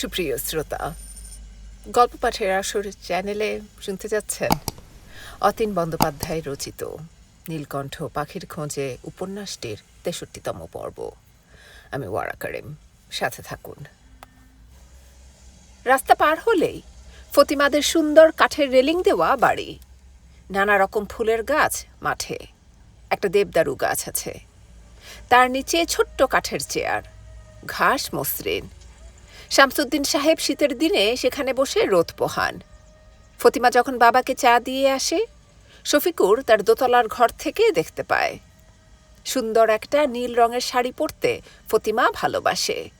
সুপ্রিয় শ্রোতা, গল্প পাঠের আসর চ্যানেলে শুনতে যাচ্ছেন অতীন বন্দ্যোপাধ্যায় রচিত নীলকণ্ঠ পাখির খোঁজে উপন্যাসটির তেষট্টিতম পর্ব। আমি ওয়ারা করিম, সাথে থাকুন। রাস্তা পার হলেই ফতিমাদের সুন্দর কাঠের রেলিং দেওয়া বাড়ি, নানা রকম ফুলের গাছ মাঠে, একটা দেবদারু গাছ আছে। তার নিচে ছোট্ট কাঠের চেয়ার, ঘাস মসৃণ শামসুদ্দিন সাহেব শীতের দিনে সেখানে বসে রোদ পোহান। ফতিমা যখন বাবাকে চা দিয়ে আসে, শফিকুর তার দোতলার ঘর থেকে দেখতে পায়। সুন্দর একটা নীল রঙের শাড়ি পরতে ফতিমা ভালোবাসে।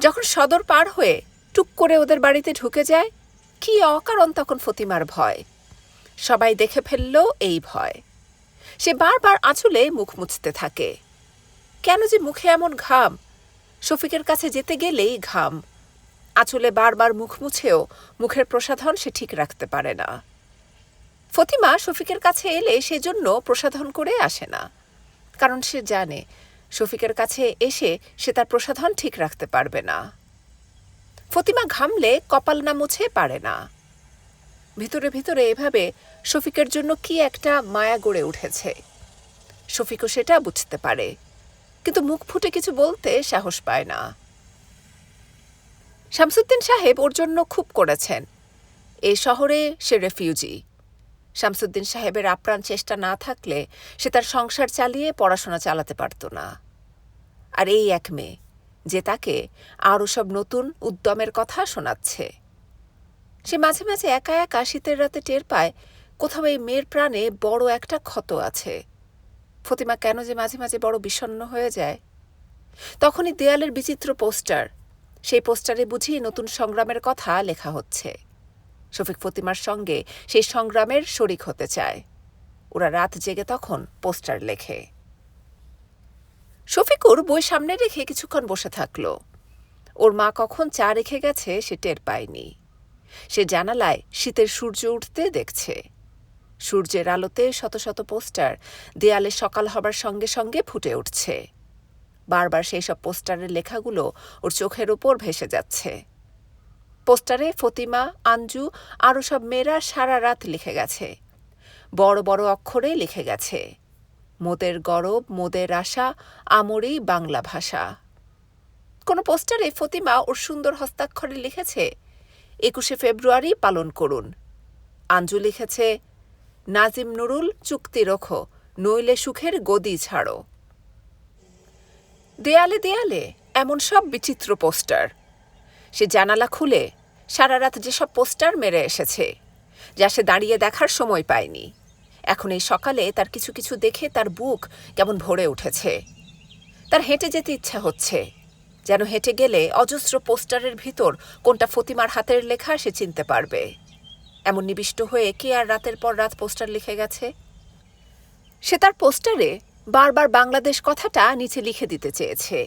যখন সদর পার হয়ে টুক করে ওদের বাড়িতে ঢুকে যায়, কি অকারণ তখন ফতিমার ভয়। সবাই দেখে ফেললেও এই ভয়। সে বারবার আঁচলে মুখ মুছতে থাকে। কেন যে মুখে এমন ঘাম শফিকের কাছে যেতে গেলেই ঘাম। আঁচলে বারবার মুখ মুছেও মুখের প্রসাধন সে ঠিক রাখতে পারে না। ফতিমা শফিকের কাছে এলে সেজন্য প্রসাধন করে আসে না। কারণ সে জানে, শফিকের কাছে এসে সে তার প্রসাধন ঠিক রাখতে পারবে না। ফতিমা ঘামলে কপাল না মুছে পারে না। ভিতরে ভিতরে এভাবে শফিকের জন্য কি একটা মায়া গড়ে উঠেছে। শফিকও সেটা বুঝতে পারে। কিন্তু মুখ ফুটে কিছু বলতে সাহস পায় না। শামসুদ্দিন সাহেব ওর জন্য খুব করেছেন। এই শহরে সে রেফিউজি। শামসুদ্দিন সাহেবের আপ্রাণ চেষ্টা না থাকলে সে তার সংসার চালিয়ে পড়াশোনা চালাতে পারত না। আর এই এক মেয়ে, যে তাকে আরও সব নতুন উদ্যমের কথা শোনাচ্ছে। সে মাঝে মাঝে একা একা শীতের রাতে টের পায় কোথাও এই মেয়ের প্রাণে বড় একটা ক্ষত আছে। ফতিমা কেন যে মাঝে মাঝে বড় বিষণ্ণ হয়ে যায়? তখনই দেয়ালের বিচিত্র পোস্টার, সেই পোস্টারে বুঝি নতুন সংগ্রামের কথা লেখা হচ্ছে। শফিক ফতিমার সঙ্গে সেই সংগ্রামের শরিক হতে চায়। ওরা রাত জেগে তখন পোস্টার লেখে। শফিকুর বই সামনে রেখে কিছুক্ষণ বসে থাকল। ওর মা কখন চা রেখে গেছে সে টের পায়নি। সে জানালায় শীতের সূর্য উঠতে দেখছে। সূর্যের আলোতে শত শত পোস্টার দেয়ালে সকাল হবার সঙ্গে সঙ্গে ফুটে উঠছে। বারবার সেই সব পোস্টারের লেখাগুলো ওর চোখের ওপর ভেসে যাচ্ছে। পোস্টারে ফতিমা, আঞ্জু, আরও সব মেয়েরা সারা রাত লিখে গেছে। বড় বড় অক্ষরে লিখে গেছে। মোদের গরব, মোদের আশা, আমরেই বাংলা ভাষা। কোনো পোস্টারে ফতিমা ওর সুন্দর হস্তাক্ষরে লিখেছে, একুশে ফেব্রুয়ারি পালন করুন। আঞ্জু লিখেছে নাজিম নুরুল, চুক্তি রোখো, নইলে সুখের গদি ছাড়ো। দেয়ালে দেয়ালে এমন সব বিচিত্র পোস্টার। সে জানালা খুলে সারা রাত যেসব পোস্টার মেরে এসেছে, যা সে দাঁড়িয়ে দেখার সময় পায়নি। এখন এই সকালে তার কিছু কিছু দেখে তার বুক কেমন ভরে উঠেছে। তার হেঁটে যেতে ইচ্ছা হচ্ছে, যেন হেঁটে গেলে অজস্র পোস্টারের ভিতর কোনটা ফতিমার হাতের লেখা সে চিনতে পারবে। এমন নিবিষ্ট হয়ে কে আর রাতের পর রাত পোস্টার লিখে গেছে? সে তার পোস্টারে বারবার বাংলাদেশ কথাটা নিচে লিখে দিতে চেয়েছে।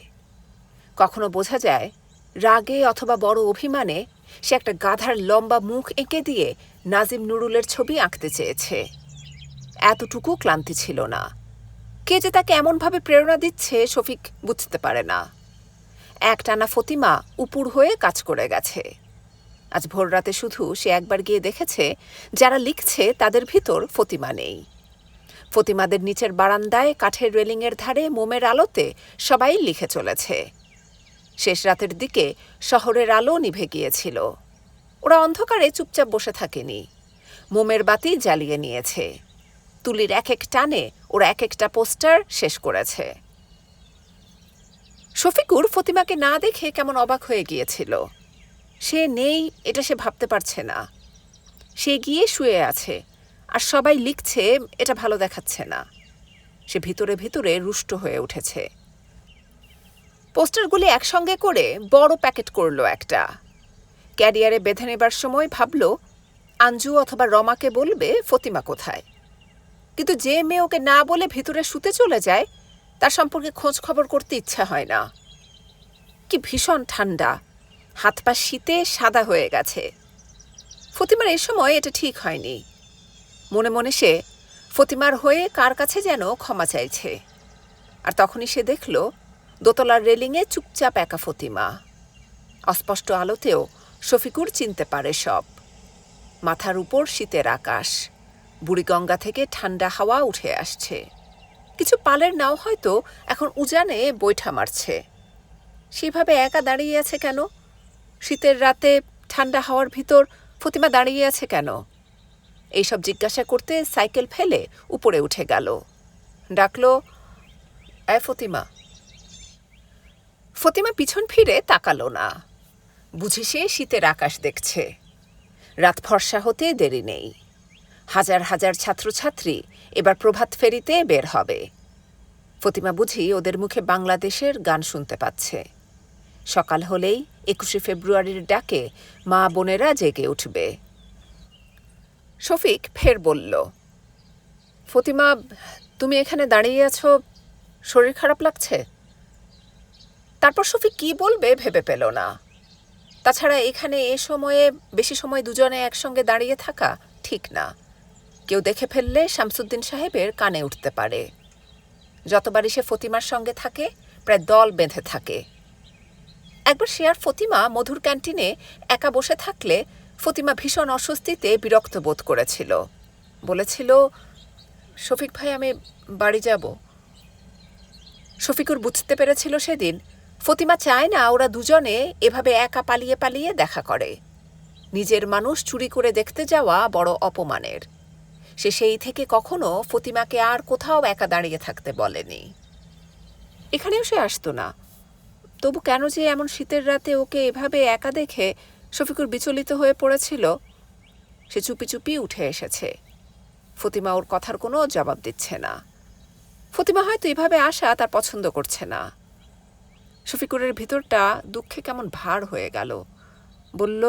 কখনো বোঝা যায়, রাগে অথবা বড় অভিমানে সে একটা গাধার লম্বা মুখ এঁকে দিয়ে নাজিম নুরুলের ছবি আঁকতে চেয়েছে। এতটুকু ক্লান্তি ছিল না। কে যে তাকে এমনভাবে প্রেরণা দিচ্ছে শফিক বুঝতে পারে না। একটানা ফতিমা উপুর হয়ে কাজ করে গেছে। আজ ভোররাতে শুধু সে একবার গিয়ে দেখেছে, যারা লিখছে তাদের ভিতর ফতিমা নেই। ফতিমাদের নিচের বারান্দায় কাঠের রেলিংয়ের ধারে মোমের আলোতে সবাই লিখে চলেছে। শেষ রাতের দিকে শহরের আলো নিভে গিয়েছিল। ওরা অন্ধকারে চুপচাপ বসে থাকেনি। মোমের বাতি জ্বালিয়ে নিয়েছে। তুলির এক এক টানে ওরা এক একটা পোস্টার শেষ করেছে। শফিকুর ফতিমাকে না দেখে কেমন অবাক হয়ে গিয়েছিল। সে নেই, এটা সে ভাবতে পারছে না। সে গিয়ে শুয়ে আছে, আর সবাই লিখছে, এটা ভালো দেখাচ্ছে না। সে ভিতরে ভিতরে রুষ্ট হয়ে উঠেছে। পোস্টারগুলি একসঙ্গে করে বড় প্যাকেট করল একটা। ক্যারিয়ারে বেঁধে নেবার সময় ভাবল, আঞ্জু অথবা রমাকে বলবে ফতিমা কোথায়। কিন্তু যে মেয়ে ওকে না বলে ভিতরে শুতে চলে যায়, তার সম্পর্কে খোঁজ খবর করতে ইচ্ছা হয় না। কি ভীষণ ঠান্ডা। হাত পা শীতে সাদা হয়ে গেছে। ফতিমার এ সময় এটা ঠিক হয়নি। মনে মনে সে ফতিমার হয়ে কার কাছে যেন ক্ষমা চাইছে। আর তখনই সে দেখল, দোতলার রেলিংয়ে চুপচাপ একা ফতিমা। অস্পষ্ট আলোতেও শফিকুর চিনতে পারে সব। মাথার উপর শীতের আকাশ। বুড়িগঙ্গা থেকে ঠান্ডা হাওয়া উঠে আসছে। কিছু পালের নাও হয়তো এখন উজানে বৈঠা মারছে। সেভাবে একা দাঁড়িয়ে আছে কেন? শীতের রাতে ঠান্ডা হাওয়ার ভিতর ফতিমা দাঁড়িয়ে আছে কেন? এইসব জিজ্ঞাসা করতে সাইকেল ফেলে উপরে উঠে গেল। ডাকলো, এ ফতিমা। ফতিমা পিছন ফিরে তাকালো না। বুঝি সে শীতের আকাশ দেখছে। রাত ফর্সা হতে দেরি নেই। হাজার হাজার ছাত্রছাত্রী এবার প্রভাত ফেরিতে বের হবে। ফতিমা বুঝি ওদের মুখে বাংলাদেশের গান শুনতে পাচ্ছে। সকাল হলেই একুশে ফেব্রুয়ারির ডাকে মা বোনেরা জেগে উঠবে। শফিক ফের বলল, ফতিমা, তুমি এখানে দাঁড়িয়ে আছো, শরীর খারাপ লাগছে? তারপর শফিক কি বলবে ভেবে পেল না। তাছাড়া এখানে এ সময়ে, বেশি সময় দুজনে একসঙ্গে দাঁড়িয়ে থাকা ঠিক না। কেউ দেখে ফেললে শামসুদ্দিন সাহেবের কানে উঠতে পারে। যতবারই সে ফতিমার সঙ্গে থাকে, প্রায় দল বেঁধে থাকে। একবার আর ফতিমা মধুর ক্যান্টিনে একা বসে থাকলে ফতিমা ভীষণ অস্বস্তিতে বিরক্ত বোধ করেছিল। বলেছিল, শফিক ভাই, আমি বাড়ি যাব। শফিকুর বুঝতে পেরেছিল সেদিন, ফতিমা চায় না ওরা দুজনে এভাবে একা পালিয়ে পালিয়ে দেখা করে। নিজের মানুষ চুরি করে দেখতে যাওয়া বড় অপমানের। সে সেই থেকে কখনো ফতিমাকে আর কোথাও একা দাঁড়িয়ে থাকতে বলেনি। এখানেও সে আসতো না। তবু কেন যে এমন শীতের রাতে ওকে এভাবে একা দেখে শফিকুর বিচলিত হয়ে পড়েছিল, সে চুপি চুপি উঠে এসেছে। ফতিমা ওর কথার কোনো জবাব দিচ্ছে না। ফতিমা হয়তো এভাবে আসা তার পছন্দ করছে না। শফিকুরের ভিতরটা দুঃখে কেমন ভার হয়ে গেল। বলল,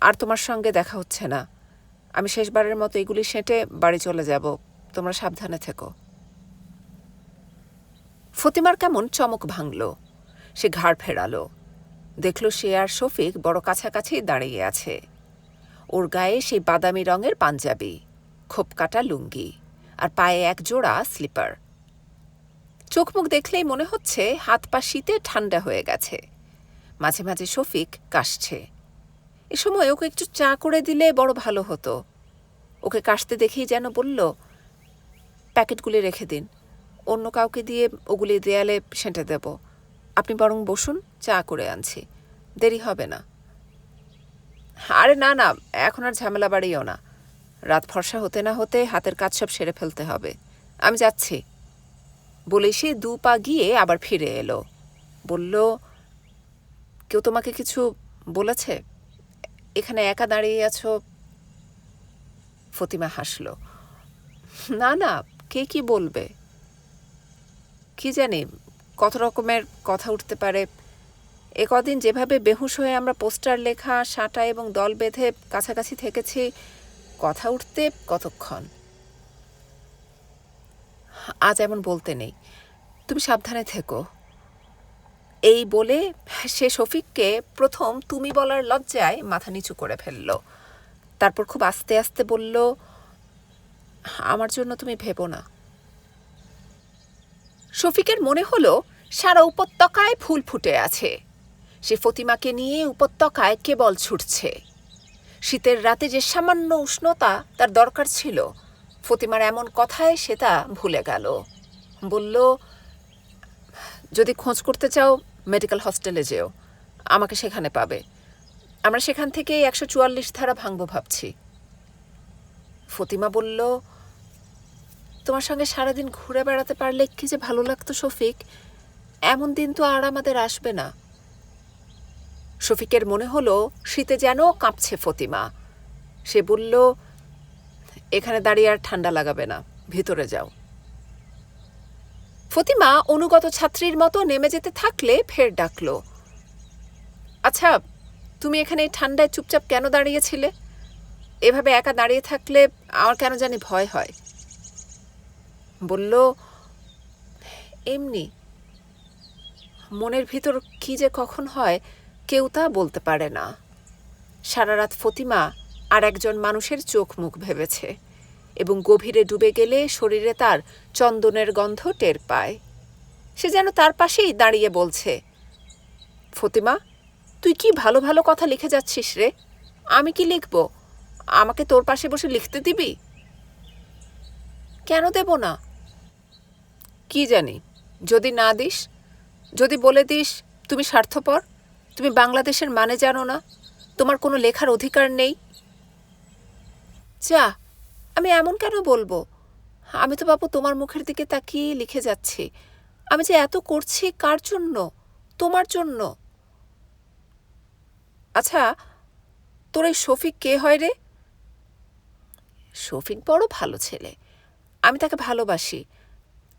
আর তোমার সঙ্গে দেখা হচ্ছে না। আমি শেষবারের মতো এগুলি সেঁটে বাড়ি চলে যাব। তোমরা সাবধানে থেকো। ফতিমার কেমন চমক ভাঙল। সে ঘাড় ফেরাল। দেখল সে আর শফিক বড় কাছাকাছি দাঁড়িয়ে আছে। ওর গায়ে সেই বাদামি রঙের পাঞ্জাবি, খোপ কাটা লুঙ্গি আর পায়ে এক জোড়া স্লিপার। চোখ মুখ দেখলেই মনে হচ্ছে হাত পা শীতে ঠান্ডা হয়ে গেছে। মাঝে মাঝে শফিক কাশছে। এ সময় ওকে একটু চা করে দিলে বড় ভালো হতো। ওকে কাশতে দেখেই যেন বলল, প্যাকেটগুলি রেখে দিন। অন্য কাউকে দিয়ে ওগুলি দেয়ালে সেঁটে দেব। আপনি বরং বসুন, চা করে আনছি। দেরি হবে না। আরে না না, এখন আর ঝামেলা বাড়িও না। রাত ফর্সা হতে না হতে হাতের কাজ সব সেরে ফেলতে হবে। আমি যাচ্ছি। বলে সে দু পা গিয়ে আবার ফিরে এলো। বলল, কেউ তোমাকে কিছু বলেছে? এখানে একা দাঁড়িয়ে আছো? ফতিমা হাসল, না না, কে কি বলবে? কি জানি, কত রকমের কথা উঠতে পারে। এ কদিন যেভাবে বেহুশ হয়ে আমরা পোস্টার লেখা, সাঁটা এবং দল বেঁধে কাছাকাছি থেকেছি, কথা উঠতে কতক্ষণ? আজ এমন বলতে নেই। তুমি সাবধানে থেকো। এই বলে সে শফিককে প্রথম তুমি বলার লজ্জায় মাথা নিচু করে ফেলল। তারপর খুব আস্তে আস্তে বলল, আমার জন্য তুমি ভেবো না। শফিকের মনে হলো সারা উপত্যকায় ফুল ফুটে আছে। সে ফতিমাকে নিয়ে উপত্যকায় কেবল ছুটছে। শীতের রাতে যে সামান্য উষ্ণতা তার দরকার ছিল, ফতিমার এমন কথায় সে তা ভুলে গেল। বলল, যদি খোঁজ করতে চাও, মেডিকেল হস্টেলে যেও। আমাকে সেখানে পাবে। আমরা সেখান থেকে একশো চুয়াল্লিশ ধারা ভাঙবো ভাবছি। ফতিমা বলল তোমার সঙ্গে সারাদিন ঘুরে বেড়াতে পারলে কি যে ভালো লাগতো শফিক? এমন দিন তো আর আমাদের আসবে না। শফিকের মনে হলো শীতে যেন কাঁপছে ফতিমা। সে বলল, এখানে দাঁড়িয়ে আর ঠান্ডা লাগাবে না, ভিতরে যাও। ফতিমা অনুগত ছাত্রীর মতো নেমে যেতে থাকলে ফের ডাকল আচ্ছা তুমি এখানে ঠান্ডায় চুপচাপ কেন দাঁড়িয়েছিলে? এভাবে একা দাঁড়িয়ে থাকলে আমার কেন জানি ভয় হয়। বলল, এমনি, মনের ভিতর কি যে কখন হয় কেউ তা বলতে পারে না। সারা রাত ফতিমা আর একজন মানুষের চোখ মুখ ভেবেছে এবং গভীরে ডুবে গেলে শরীরে তার চন্দনের গন্ধ টের পায়। সে যেন তার পাশেই দাঁড়িয়ে বলছে, ফতিমা, তুই কি ভালো ভালো কথা লিখে যাচ্ছিস রে? আমি কি লিখব? আমাকে তোর পাশে বসে লিখতে দিবি? কেন দেব না? কি জানি? যদি না দিস, যদি বলে দিস, তুমি স্বার্থপর, তুমি বাংলাদেশের মানে জানো না, তোমার কোনো লেখার অধিকার নেই। যা, আমি এমন কেন বলব? আমি তো বাবু তোমার মুখের দিকে তাকিয়ে লিখে যাচ্ছি। আমি যে এত করছি কার জন্য? তোমার জন্য। আচ্ছা তোর এই শফিক কে হয় রে? শফিক বড় ভালো ছেলে। আমি তাকে ভালোবাসি।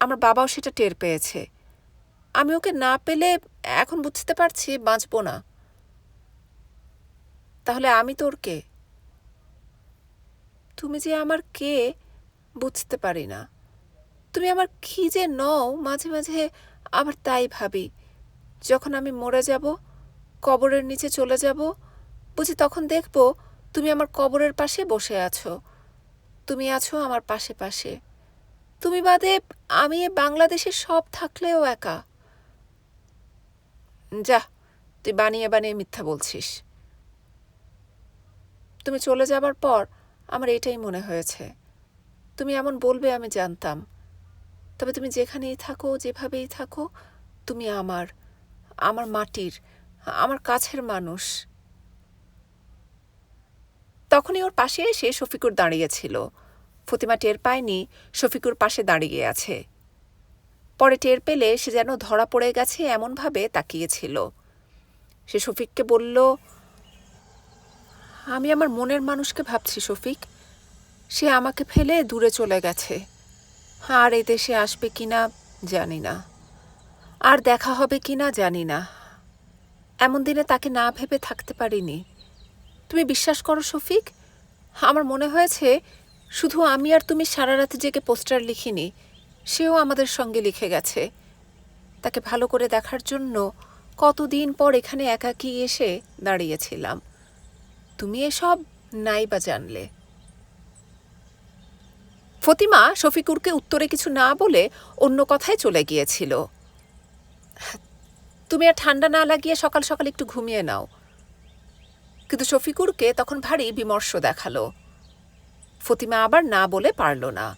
আমার বাবাও সেটা টের পেয়েছে। আমি ওকে না পেলে এখন বুঝতে পারছি বাঁচব না। তাহলে আমি তোর কে? তুমি যে আমার কে বুঝতে পারি না। তুমি আমার কি যে নও, মাঝে মাঝে আবার তাই ভাবি। যখন আমি মরে যাব, কবরের নিচে চলে যাব, বুঝি তখন দেখব তুমি আমার কবরের পাশে বসে আছো। তুমি আছো আমার পাশে পাশে। তুমি বাদে আমি এ বাংলাদেশে সব থাকলেও একা। যা, তুই বানিয়ে বানিয়ে মিথ্যা বলছিস। তুমি চলে যাবার পর আমার এটাই মনে হয়েছে। তুমি এমন বলবে আমি জানতাম। তবে তুমি যেখানেই থাকো, যেভাবেই থাকো, তুমি আমার আমার মাটির, আমার কাছের মানুষ। তখনই ওর পাশে এসে শফিকুর দাঁড়িয়েছিল ফতিমা টের পায়নি, শফিকুর পাশে দাঁড়িয়ে আছে। পরে টের পেলে সে যেন ধরা পড়ে গেছে এমনভাবে তাকিয়েছিল। সে শফিককে বলল, আমি আমার মনের মানুষকে ভাবছি, শফিক। সে আমাকে ফেলে দূরে চলে গেছে। আর এই দেশে আসবে কি না জানি না। আর দেখা হবে কি না জানি না। এমন দিনে তাকে না ভেবে থাকতে পারিনি। তুমি বিশ্বাস করো, শফিক? আমার মনে হয়েছে শুধু আমি আর তুমি সারা রাত জেগে পোস্টার লিখিনি, সেও আমাদের সঙ্গে লিখে গেছে। তাকে ভালো করে দেখার জন্য কতদিন পর এখানে একাকী এসে দাঁড়িয়েছিলাম। তুমি এসব নাই বা জানলে। ফতিমা শফিকুরকে উত্তরে কিছু না বলে অন্য কথায় চলে গিয়েছিল। তুমি আর ঠান্ডা না লাগিয়ে সকাল সকাল একটু ঘুমিয়ে নাও। কিন্তু শফিকুরকে তখন ভারী বিমর্ষ দেখাল। ফতিমা আবার না বলে পারল না।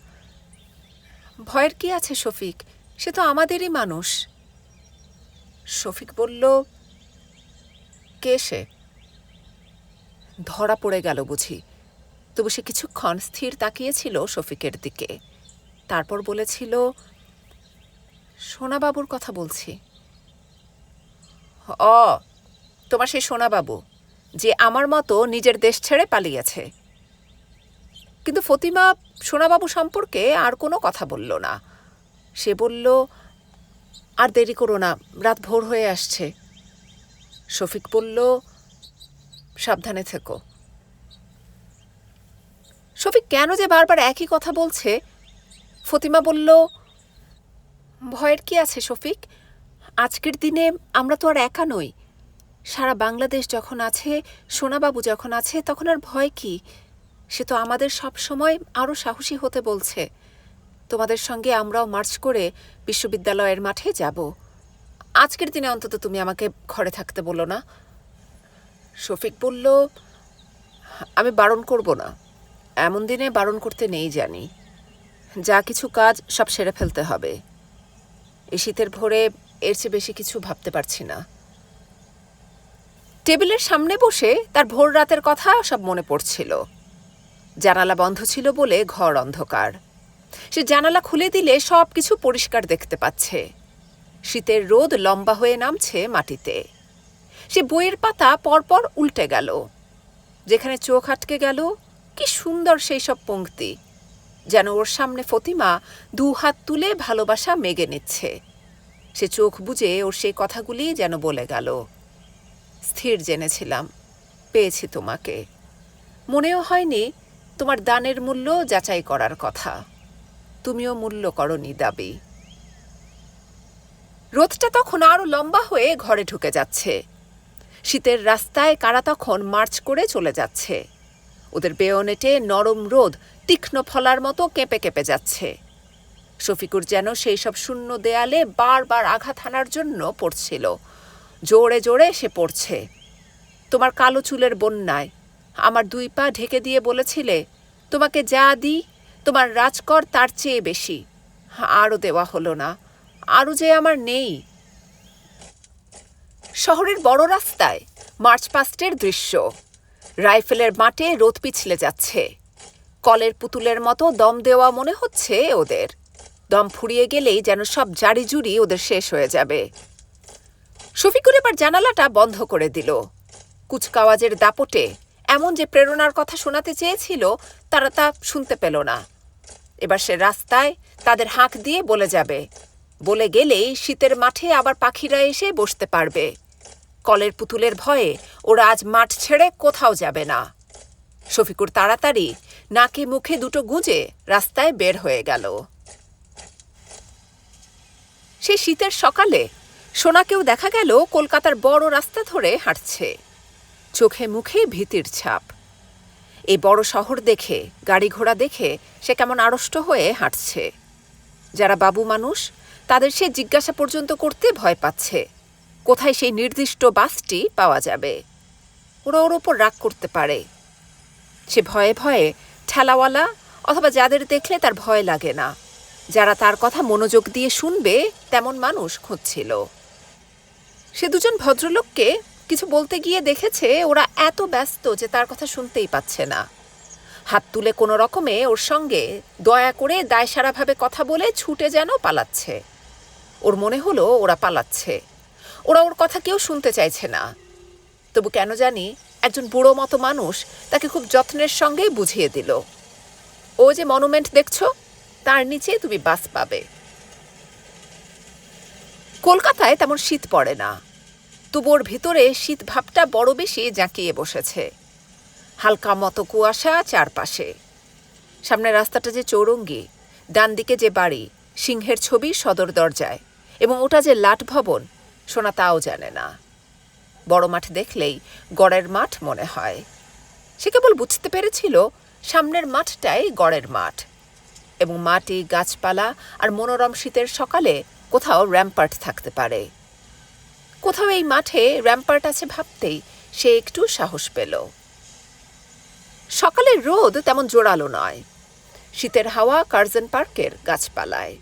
ভয়ের কি আছে শফিক? সে তো আমাদেরই মানুষ। শফিক বলল, কে সে? ধরা পড়ে গেল বুঝি। তবু সে কিছুক্ষণ স্থির তাকিয়েছিল শফিকের দিকে। তারপর বলেছিল, সোনাবাবুর কথা বলছি। অ, তোমার সেই সোনাবাবু, যে আমার মতো নিজের দেশ ছেড়ে পালিয়েছে। কিন্তু ফতিমা সোনাবাবু সম্পর্কে আর কোনো কথা বলল না। সে বলল, আর দেরি করো না, রাত ভোর হয়ে আসছে। শফিক বলল, সাবধানে থেকো। শফিক কেন যে বারবার একই কথা বলছে, ফতিমা বলল, ভয়ের কি আছে শফিক? আজকের দিনে আমরা তো আর একা নই। সারা বাংলাদেশ যখন আছে, সোনাবাবু যখন আছে, তখন আর ভয় কি? সে তো আমাদের সব সময় আরও সাহসী হতে বলছে। তোমাদের সঙ্গে আমরাও মার্চ করে বিশ্ববিদ্যালয়ের মাঠে যাব। আজকের দিনে অন্তত তুমি আমাকে ঘরে থাকতে বলো না। শফিক বলল, আমি বারণ করব না। এমন দিনে বারণ করতে নেই জানি। যা কিছু কাজ সব সেরে ফেলতে হবে। এই শীতের ভোরে এর চেয়ে বেশি কিছু ভাবতে পারছি না। টেবিলের সামনে বসে তার ভোর রাতের কথা সব মনে পড়ছিল। জানালা বন্ধ ছিল বলে ঘর অন্ধকার। সে জানালা খুলে দিলে সব কিছু পরিষ্কার দেখতে পাচ্ছে। শীতের রোদ লম্বা হয়ে নামছে মাটিতে। সে বইয়ের পাতা পরপর উল্টে গেল। যেখানে চোখ আটকে গেল, কি সুন্দর সেই সব পংক্তি যেন ওর সামনে ফতিমা দু হাত তুলে ভালোবাসা মেগে নিচ্ছে। সে চোখ বুজে ওর সেই কথাগুলি যেন বলে গেল। স্থির জেনেছিলাম, পেয়েছি তোমাকে। মনেও হয়নি তোমার দানের মূল্য যাচাই করার কথা। তুমিও মূল্য করনি দাবি। রোদটা তখন আরও লম্বা হয়ে ঘরে ঢুকে যাচ্ছে। শীতের রাস্তায় কারা তখন মার্চ করে চলে যাচ্ছে। ওদের বেয়নেটে নরম রোদ তীক্ষ্ণ ফলার মতো কেঁপে কেঁপে যাচ্ছে। শফিকুর যেন সেই সব শূন্য দেয়ালে বারবার আঘাত হানার জন্য পড়ছিল। জোরে জোরে সে পড়ছে। তোমার কালো চুলের বন্যায় আমার দুই পা ঢেকে দিয়ে বলেছিলে, তোমাকে যা দিই, তোমার রাজকর তার চেয়ে বেশি। আরও দেওয়া হলো না, আরও যে আমার নেই। শহরের বড় রাস্তায় মার্চ পাস্টের দৃশ্য। রাইফেলের মাঠে রোদ পিছলে যাচ্ছে। কলের পুতুলের মতো দম দেওয়া মনে হচ্ছে ওদের। দম ফুরিয়ে গেলেই যেন সব জারি জুড়ি ওদের শেষ হয়ে যাবে। শফিকুর এবার জানালাটা বন্ধ করে দিল। কুচকাওয়াজের দাপটে এমন যে প্রেরণার কথা শোনাতে চেয়েছিল, তারা তা শুনতে পেল না। এবার সে রাস্তায় তাদের হাঁক দিয়ে বলে যাবে। বলে গেলেই শীতের মাঠে আবার পাখিরা এসে বসতে পারবে। কলের পুতুলের ভয়ে ওরা আজ মাঠ ছেড়ে কোথাও যাবে না। শফিকুর তাড়াতাড়ি নাকে মুখে দুটো গুঁজে রাস্তায় বের হয়ে গেল। সে শীতের সকালে সোনাকেও দেখা গেল কলকাতার বড় রাস্তা ধরে হাঁটছে। চোখে মুখে ভীতির ছাপ। এই বড় শহর দেখে, গাড়ি ঘোড়া দেখে সে কেমন আড়ষ্ট হয়ে হাঁটছে। যারা বাবু মানুষ, তাদের সে জিজ্ঞাসা পর্যন্ত করতে ভয় পাচ্ছে, কোথায় সেই নির্দিষ্ট বাসটি পাওয়া যাবে? ওরা ওর ওপর রাগ করতে পারে। সে ভয়ে ভয়ে ঠেলাওয়ালা অথবা যাদের দেখলে তার ভয় লাগে না। যারা তার কথা মনোযোগ দিয়ে শুনবে, তেমন মানুষ খুঁজছিল। সে দুজন ভদ্রলোককে কিছু বলতে গিয়ে দেখেছে ওরা এত ব্যস্ত যে তার কথা শুনতেই পাচ্ছে না। হাত তুলে কোনো রকমে ওর সঙ্গে দয়া করে দায়সারাভাবে কথা বলে ছুটে যেন পালাচ্ছে। ওর মনে হলো ওরা পালাচ্ছে। ওরা ওর কথা কেউ শুনতে চাইছে না। তবু কেন জানি একজন বুড়ো মতো মানুষ তাকে খুব যত্নের সঙ্গেই বুঝিয়ে দিল। ও যে মনুমেন্ট দেখছ, তার নিচে তুমি বাস পাবে। কলকাতায় তেমন শীত পড়ে না। তবু ওর ভিতরে শীত ভাবটা বড় বেশি জাঁকিয়ে বসেছে। হালকা মতো কুয়াশা চারপাশে। সামনে রাস্তাটা যে চৌরঙ্গি ডান দিকে যে বাড়ি, সিংহের ছবি সদর দরজায় এবং ওটা যে লাট ভবন, সোনা তাও জানে না। বড় মাঠ দেখলেই গড়ের মাঠ মনে হয়। সে কেবল বুঝতে পেরেছিল সামনের মাঠটাই গড়ের মাঠ এবং মাটি, গাছপালা আর মনোরম শীতের সকালে কোথাও র্যাম্পার্ট থাকতে পারে। কোথাও এই মাঠে র্যাম্পার্ট আছে ভাবতেই সে একটু সাহস পেল। সকালের রোদ তেমন জোরালো নয়। শীতের হাওয়া কার্জন পার্কের গাছপালায়।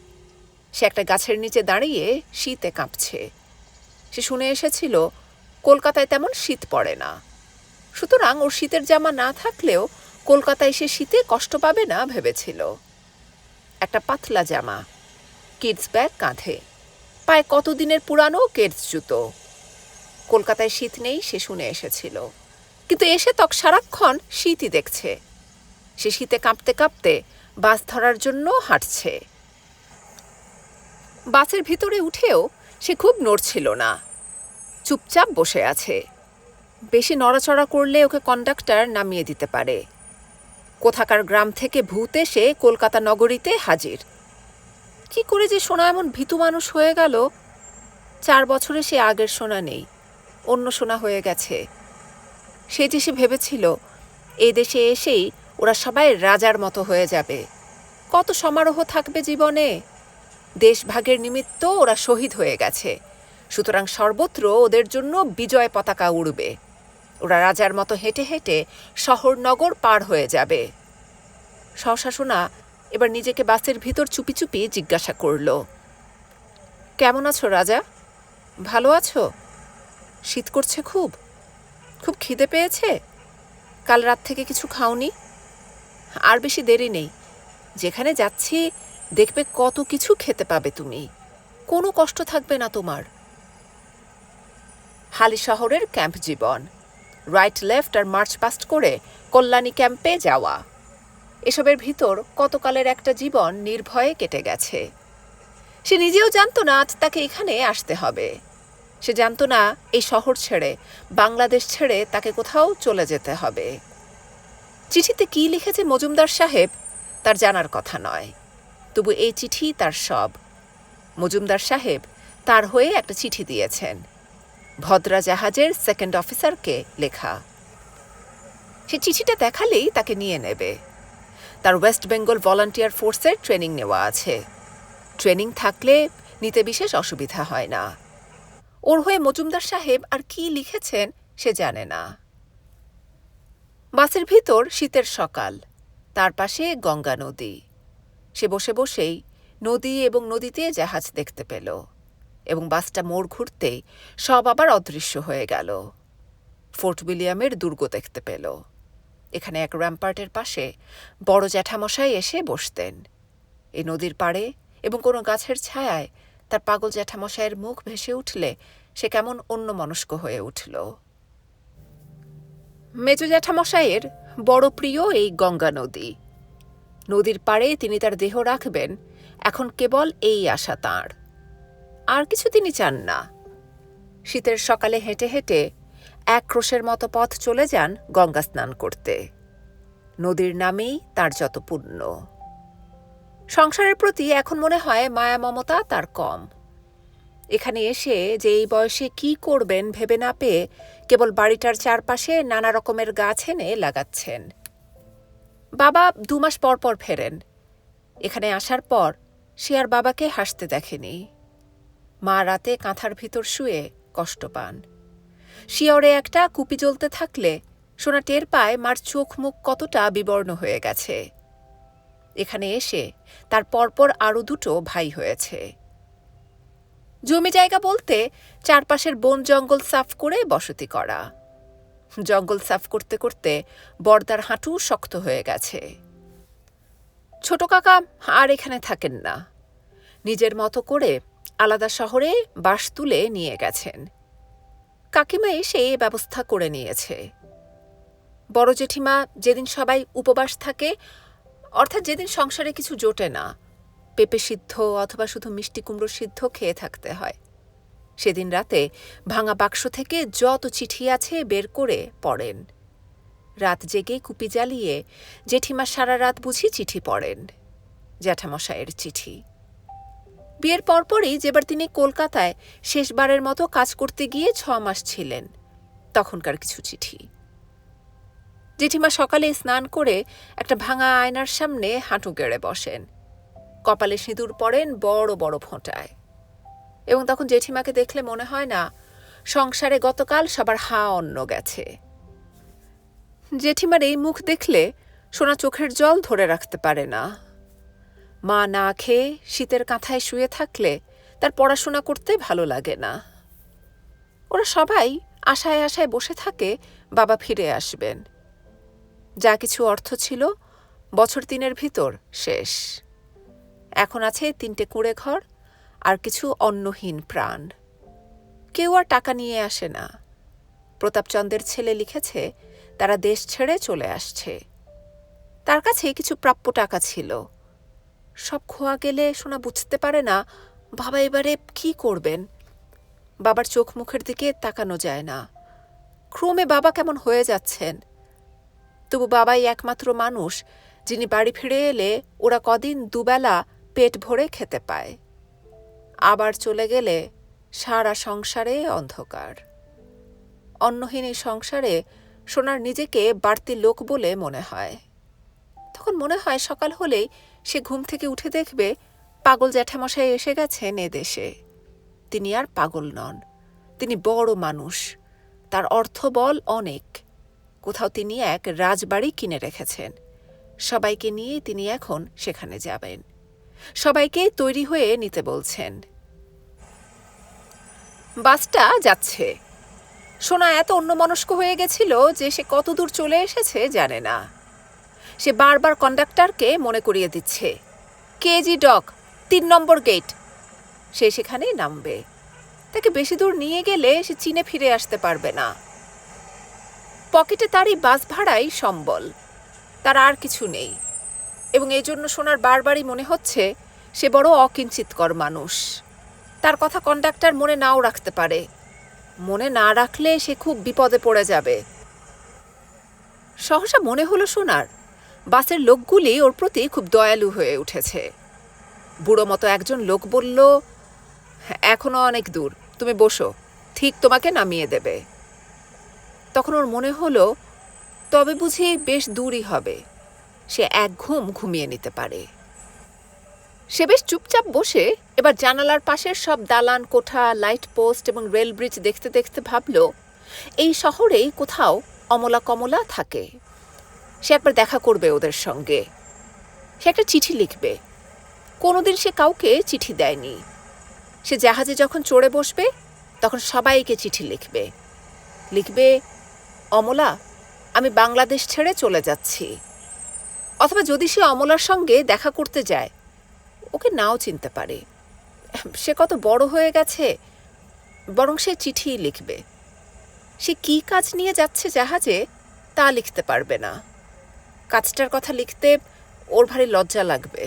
সে একটা গাছের নিচে দাঁড়িয়ে শীতে কাঁপছে। সে শুনে এসেছিল, কলকাতায় তেমন শীত পড়ে না। সুতরাং ওর শীতের জামা না থাকলেও কলকাতায় সে শীতে কষ্ট পাবে না, ভেবেছিল। একটা পাতলা জামা, কিডস ব্যাগ কাঁধে। পায়ে কতদিনের পুরানো কেডস জুতো। কলকাতায় শীত নেই, সে শুনে এসেছিল। কিন্তু এসে তক সারাক্ষণ শীতই দেখছে। সে শীতে কাঁপতে কাঁপতে বাস ধরার জন্য হাঁটছে। বাসের ভিতরে উঠেও সে খুব নড়ছিল না। চুপচাপ বসে আছে। বেশি নড়াচড়া করলে ওকে কন্ডাক্টর নামিয়ে দিতে পারে। কোথাকার গ্রাম থেকে ভূত এসে কলকাতা নগরীতে হাজির। কি করে যে সোনা এমন ভীতু মানুষ হয়ে গেল? চার বছরে সে আগের সোনা নেই, অন্য সোনা হয়ে গেছে। সে যে সে ভেবেছিল, এ দেশে এসেই ওরা সবাই রাজার মতো হয়ে যাবে। কত সমারোহ থাকবে জীবনে? দেশভাগের নিমিত্ত ওরা শহীদ হয়ে গেছে। সুতরাং সর্বত্র ওদের জন্য বিজয় পতাকা উড়বে। ওরা রাজার মতো হেঁটে হেঁটে শহর নগর পার হয়ে যাবে। সশাসনা এবার নিজেকে বাসের ভিতর চুপি চুপি জিজ্ঞাসা করল, কেমন আছো রাজা? ভালো আছো? শীত করছে খুব? খুব খিদে পেয়েছে? কাল রাত থেকে কিছু খাওনি? আর বেশি দেরি নেই। যেখানে যাচ্ছি, দেখবে কত কিছু খেতে পাবে তুমি। কোনো কষ্ট থাকবে না তোমার। হালি শহরের ক্যাম্প জীবন। রাইট লেফট আর মার্চ পাস্ট করে কল্যাণী ক্যাম্পে যাওয়া। এসবের ভিতর কতকালের একটা জীবন নির্ভয়ে কেটে গেছে। সে নিজেও জানতো না আজ তাকে এখানে আসতে হবে। সে জানতো না এই শহর ছেড়ে, বাংলাদেশ ছেড়ে তাকে কোথাও চলে যেতে হবে। চিঠিতে কি লিখেছে মজুমদার সাহেব, তার জানার কথা নয়। তবু এই চিঠি তার সব। মজুমদার সাহেব তার হয়ে একটা চিঠি দিয়েছেন। ভদ্রা জাহাজের সেকেন্ড অফিসারকে লেখা। সে চিঠিটা দেখালেই তাকে নিয়ে নেবে। তার ওয়েস্ট বেঙ্গল ভলান্টিয়ার ফোর্সের ট্রেনিং নেওয়া আছে। ট্রেনিং থাকলে নিতে বিশেষ অসুবিধা হয় না। ওর হয়ে মজুমদার সাহেব আর কি লিখেছেন সে জানে না। বাসের ভিতর শীতের সকাল, তার পাশে গঙ্গা নদী। সে বসে বসেই নদী এবং নদীতে জাহাজ দেখতে পেল এবং বাসটা মোড় ঘুরতেই সব আবার অদৃশ্য হয়ে গেল। ফোর্ট উইলিয়ামের দুর্গ দেখতে পেল। এখানে এক র্যাম্পার্টের পাশে বড় জ্যাঠামশাই এসে বসতেন। এই নদীর পাড়ে এবং কোনো গাছের ছায়ায় তার পাগল জ্যাঠামশাইয়ের মুখ ভেসে উঠলে সে কেমন অন্যমনস্ক হয়ে উঠল। মেজ জ্যাঠামশাইয়ের বড় প্রিয় এই গঙ্গা নদী। নদীর পাড়ে তিনি তার দেহ রাখবেন, এখন কেবল এই আশা তাঁর। আর কিছু তিনি চান না। শীতের সকালে হেঁটে হেঁটে এক ক্রোশের মতো পথ চলে যান গঙ্গা স্নান করতে। নদীর নামেই তার যত পুণ্য। সংসারের প্রতি এখন মনে হয় মায়া মমতা তার কম। এখানে এসে যে এই বয়সে কি করবেন ভেবে না পেয়ে কেবল বাড়িটার চারপাশে নানা রকমের গাছ এনে লাগাচ্ছেন। বাবা দু মাস পর পর ফেরেন। এখানে আসার পর সে আর বাবাকে হাসতে দেখেনি। মা রাতে কাঁথার ভিতর শুয়ে কষ্ট পান। শিয়রে একটা কুপি জ্বলতে থাকলে সোনা টের পায় মার চোখ মুখ কতটা বিবর্ণ হয়ে গেছে। এখানে এসে তার পরপর আরও দুটো ভাই হয়েছে। জমি জায়গা বলতে চারপাশের বন জঙ্গল সাফ করে বসতি করা। জঙ্গল সাফ করতে করতে বর্দার হাঁটু শক্ত হয়ে গেছে। ছোট কাকা আর এখানে থাকেন না। নিজের মতো করে আলাদা শহরে বাস তুলে নিয়ে গেছেন। কাকিমা এসে এ ব্যবস্থা করে নিয়েছে। বড় জেঠিমা যেদিন সবাই উপবাস থাকে, অর্থাৎ যেদিন সংসারে কিছু জোটে না, পেঁপে সিদ্ধ অথবা শুধু মিষ্টি কুমড়ো সিদ্ধ খেয়ে থাকতে হয়। সেদিন রাতে ভাঙা বাক্স থেকে যত চিঠি আছে বের করে পড়েন। রাত জেগে কুপি জ্বালিয়ে জেঠিমা সারা রাত বুঝি চিঠি পড়েন, জ্যাঠামশায়ের চিঠি। বিয়ের পরপরই যেবার তিনি কলকাতায় শেষবারের মতো কাজ করতে গিয়ে ছ মাস ছিলেন, তখনকার কিছু চিঠি। জেঠিমা সকালে স্নান করে একটা ভাঙা আয়নার সামনে হাঁটু গেড়ে বসেন। কপালে সিঁদুর পড়েন বড় বড় ফোঁটায়। এবং তখন জেঠিমাকে দেখলে মনে হয় না, সংসারে গতকাল সবার হা অন্ন গেছে। জেঠিমার এই মুখ দেখলে সোনা চোখের জল ধরে রাখতে পারে না। মা না খেয়ে শীতের কাঁথায় শুয়ে থাকলে তার পড়াশোনা করতে ভালো লাগে না। ওরা সবাই আশায় আশায় বসে থাকে, বাবা ফিরে আসবেন। যা কিছু অর্থ ছিল, বছর তিনের ভিতর শেষ। এখন আছে তিনটে কুঁড়ে ঘর আর কিছু অন্নহীন প্রাণ। কেউ আর টাকা নিয়ে আসে না। প্রতাপচন্দ্রের ছেলে লিখেছে, তারা দেশ ছেড়ে চলে আসছে। তার কাছে কিছু প্রাপ্য টাকা ছিল। সব খোয়া গেলে সোনা বুঝতে পারে না, বাবা এবারে কি করবেন? বাবার চোখ মুখের দিকে তাকানো যায় না। ক্রমে বাবা কেমন হয়ে যাচ্ছেন? তবু বাবাই একমাত্র মানুষ, যিনি বাড়ি ফিরে এলে ওরা কদিন দুবেলা পেট ভরে খেতে পায়। আবার চলে গেলে সারা সংসারে অন্ধকার। অন্নহীন এই সংসারে সোনার নিজেকে বাড়তি লোক বলে মনে হয়। তখন মনে হয় সকাল হলেই সে ঘুম থেকে উঠে দেখবে পাগল জ্যাঠামশাই এসে গেছেন এ দেশে তিনি আর পাগল নন, তিনি বড় মানুষ, তার অর্থবল অনেক। কোথাও তিনি এক রাজবাড়ি কিনে রেখেছেন। সবাইকে নিয়ে তিনি এখন সেখানে যাবেন। সবাইকে তৈরি হয়ে নিতে বলছেন। বাসটা যাচ্ছে। সোনা এত অন্যমনস্ক হয়ে গেছিল যে সে কত দূর চলে এসেছে জানে না। সে বারবার কন্ডাক্টরকে মনে করিয়ে দিচ্ছে। কেজি ডক, তিন নম্বর গেট। সে সেখানেই নামবে। তাকে বেশি দূর নিয়ে গেলে সে চীনে ফিরে আসতে পারবে না। পকেটে তারই বাস ভাড়াই সম্বল। তার আর কিছু নেই। এবং এই জন্য সোনার বারবারই মনে হচ্ছে, সে বড় অকিঞ্চিতকর মানুষ। তার কথা কন্ডাক্টর মনে নাও রাখতে পারে। মনে না রাখলে সে খুব বিপদে পড়ে যাবে। সহসা মনে হলো সোনার বাসের লোকগুলি ওর প্রতি খুব দয়ালু হয়ে উঠেছে। বুড়ো মতো একজন লোক বলল, এখনও অনেক দূর, তুমি বসো, ঠিক তোমাকে নামিয়ে দেবে। তখন ওর মনে হলো, তবে বুঝি বেশ দূরই হবে, সে এক ঘুম ঘুমিয়ে নিতে পারে। সে বেশ চুপচাপ বসে এবার জানালার পাশের সব দালান, কোঠা, লাইট পোস্ট এবং রেল ব্রিজ দেখতে দেখতে ভাবল, এই শহরেই কোথাও অমলা কমলা থাকে। সে একবার দেখা করবে ওদের সঙ্গে। সে একটা চিঠি লিখবে। কোনোদিন সে কাউকে চিঠি দেয়নি। সে জাহাজে যখন চড়ে বসবে, তখন সবাইকে চিঠি লিখবে। লিখবে, অমলা, আমি বাংলাদেশ ছেড়ে চলে যাচ্ছি। অথবা যদি সে অমলার সঙ্গে দেখা করতে যায়, ওকে নাও চিনতে পারে। সে কত বড় হয়ে গেছে। বরং সে চিঠিই লিখবে। সে কী কাজ নিয়ে যাচ্ছে জাহাজে, তা লিখতে পারবে না। কাজটার কথা লিখতে ওর ভারী লজ্জা লাগবে।